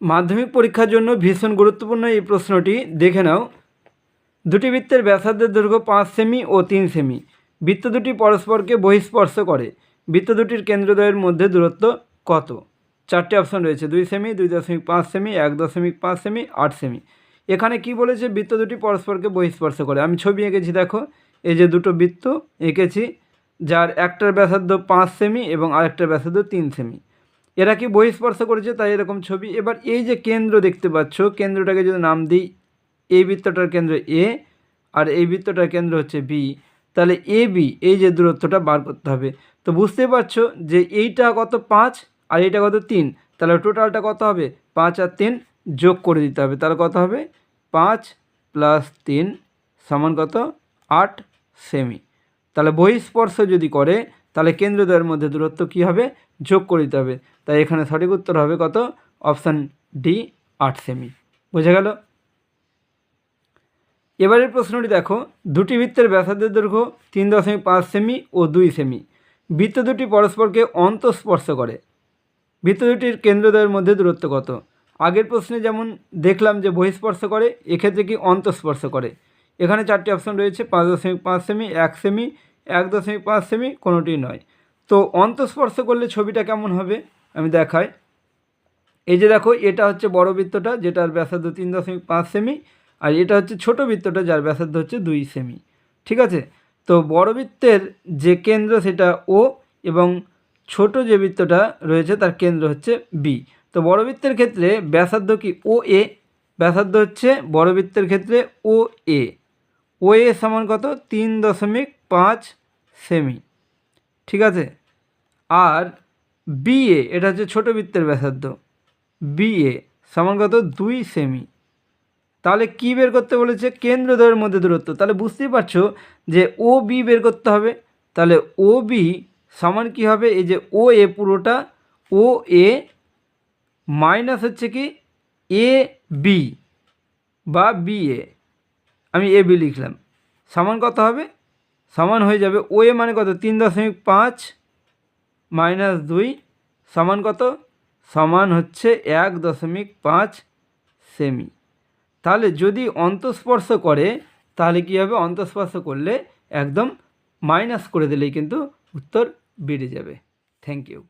মাধ্যমিক পরীক্ষার জন্য ভীষণ গুরুত্বপূর্ণ এই প্রশ্নটি। দেখে নাও। দুটি বৃত্তের ব্যাসার্ধের দৈর্ঘ্য পাঁচ সেমি ও তিন সেমি। বৃত্ত দুটি পরস্পরকে বহিঃস্পর্শ করে। বৃত্ত দুটির কেন্দ্রদ্বয়ের মধ্যে দূরত্ব কত? চারটে অপশন রয়েছে। দুই সেমি, দুই দশমিক পাঁচ সেমি, এক দশমিক পাঁচ সেমি, আট সেমি। এখানে কি বলেছে? বৃত্ত দুটি পরস্পরকে বহিঃস্পর্শ করে। আমি ছবি এঁকেছি, দেখো। এই যে দুটো বৃত্ত এঁকেছি, যার একটার ব্যাসার্ধ পাঁচ সেমি এবং আরেকটার ব্যাসার্ধ তিন সেমি। এরা কি বহিঃস্পর্শ করেছে? তাই এরকম ছবি। এবার এই যে কেন্দ্র দেখতে পাচ্ছ, কেন্দ্রটাকে যদি নাম দিই এই বৃত্তটার কেন্দ্র এ আর এই বৃত্তটার কেন্দ্র হচ্ছে বি। তাহলে এ, বি, এই যে দূরত্বটা বার করতে হবে। তো বুঝতে পারছ যে এইটা কত পাঁচ আর এইটা কত তিন? তাহলে টোটালটা কত হবে? পাঁচ আর তিন যোগ করে দিতে হবে। তাহলে কত হবে? পাঁচ প্লাস তিন সমান কত? আট সেমি। তাহলে বহিঃস্পর্শ যদি করে তাহলে কেন্দ্র কেন্দ্রদ্বয়ের মধ্যে দূরত্ব কী হবে? যোগ করে দিতে হবে। তাই এখানে সঠিক উত্তর হবে কত? অপশান ডি, আট সেমি। বোঝা গেল? এবারের প্রশ্নটি দেখো। দুটি বৃত্তের ব্যাসার্ধের দৈর্ঘ্য তিন দশমিক পাঁচ সেমি ও দুই সেমি। বৃত্ত দুটি পরস্পরকে অন্তঃস্পর্শ করে। বৃত্ত দুটির কেন্দ্র কেন্দ্রদ্বয়ের মধ্যে দূরত্ব কত? আগের প্রশ্নে যেমন দেখলাম যে বহিঃস্পর্শ করে, এক্ষেত্রে কি অন্তঃস্পর্শ করে? এখানে চারটি অপশন রয়েছে, পাঁচ দশমিক পাঁচ সেমি, এক সেমি এক দশমিক পাঁচ সেমি কোনোটি নয়। তো অন্তঃস্পর্শ করলে ছবিটা কেমন হবে? আমি দেখাই। এই যে দেখো, এটা হচ্ছে বড় বৃত্তটা, যেটার ব্যাসার্ধ তিন দশমিক পাঁচ সেমি, আর এটা হচ্ছে ছোট বৃত্তটা, যার ব্যাসার্ধ হচ্ছে দুই সেমি। ঠিক আছে? তো বড় বৃত্তের যে কেন্দ্র সেটা ও এবং ছোট যে বৃত্তটা রয়েছে তার কেন্দ্র হচ্ছে বি তো বড় বৃত্তের ক্ষেত্রে ব্যাসার্ধ কি ও এ ব্যাসার্ধ হচ্ছে বড় বৃত্তের ক্ষেত্রে ও এ ও এ সমান কত? তিন দশমিক পাঁচ সেমি। ঠিক আছে? আর বিএ, এটা হচ্ছে ছোট বৃত্তের ব্যাসার্ধ। বিএ সমান কত দুই সেমি। তাহলে কি বের করতে বলেছে? কেন্দ্রদ্বয়ের মধ্যে দূরত্ব। তাহলে বুঝতেই পারছ যে ও বি বের করতে হবে। তাহলে ও বি সমান কী হবে? এই যে ও এ পুরোটা ও এ মাইনাস হচ্ছে কি এ বি বা বি এ আমি এ বি লিখলাম। সমান কত হবে? সমান হয়ে যাবে ও এ মানে কত? তিন দশমিক পাঁচ মাইনাস দুই সমান কত? সমান হচ্ছে এক দশমিক পাঁচ সেমি। তাহলে যদি অন্তঃস্পর্শ করে, তাহলে কী হবে? অন্তঃস্পর্শ করলে একদম মাইনাস করে দিলেই কিন্তু উত্তর বেড়ে যাবে। Thank you